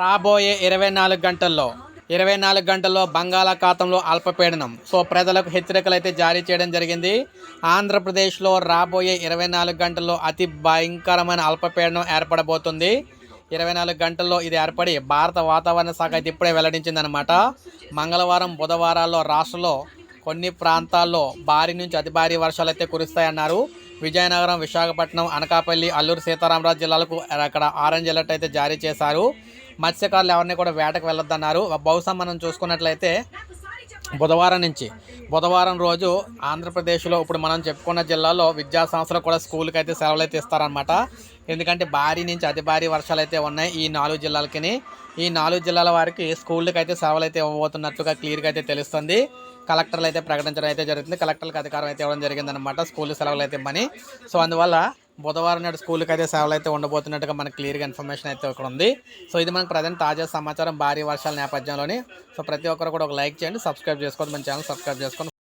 రాబోయే ఇరవై నాలుగు గంటల్లో ఇరవై నాలుగు గంటల్లో బంగాళాఖాతంలో అల్పపీడనం. సో ప్రజలకు హెచ్చరికలు అయితే జారీ చేయడం జరిగింది. ఆంధ్రప్రదేశ్లో రాబోయే ఇరవై నాలుగు గంటల్లో అతి భయంకరమైన అల్పపీడనం ఏర్పడబోతుంది. ఇరవై నాలుగు గంటల్లో ఇది ఏర్పడి భారత వాతావరణ శాఖ అయితే ఇప్పుడే వెల్లడించిందనమాట మంగళవారం బుధవారాల్లో రాష్ట్రంలో కొన్ని ప్రాంతాల్లో భారీ నుంచి అతి భారీ వర్షాలు అయితే కురుస్తాయన్నారు. విజయనగరం విశాఖపట్నం అనకాపల్లి అల్లూరు సీతారామరాజు జిల్లాలకు అక్కడ ఆరెంజ్ అలర్ట్ అయితే జారీ చేశారు. మత్స్యకారులు ఎవరిని కూడా వేటకు వెళ్ళొద్దన్నారు. బహుశా మనం చూసుకున్నట్లయితే బుధవారం నుంచి బుధవారం రోజు ఆంధ్రప్రదేశ్లో ఇప్పుడు మనం చెప్పుకున్న జిల్లాలో విద్యా సంస్థలు కూడా స్కూల్కి అయితే సెలవులు అయితే ఇస్తారనమాట ఎందుకంటే భారీ నుంచి అతి భారీ వర్షాలు అయితే ఉన్నాయి ఈ నాలుగు జిల్లాలకి ఈ నాలుగు జిల్లాల వారికి స్కూళ్ళకి అయితే సెలవులు అయితే ఇవ్వబోతున్నట్లుగా క్లియర్గా అయితే తెలుస్తుంది. కలెక్టర్లు అయితే ప్రకటించడం అయితే జరుగుతుంది. కలెక్టర్లకు అధికారం అయితే ఇవ్వడం జరిగిందనమాట స్కూల్ సెలవులు అయితే ఇవ్వమని. సో అందువల్ల బుధవారం నాడు స్కూల్కి అయితే సేవలు అయితే ఉండబోతున్నట్టుగా మనకి క్లియర్గా ఇన్ఫర్మేషన్ అయితే ఇక్కడ ఉంది. సో ఇది మనకు ప్రజెంట్ తాజా సమాచారం భారీ వర్షాల నేపథ్యంలోని. సో ప్రతి ఒక్కరు కూడా ఒక లైక్ చేయండి సబ్స్క్రైబ్ చేసుకోండి మన ఛానల్ సబ్స్క్రైబ్ చేసుకోండి.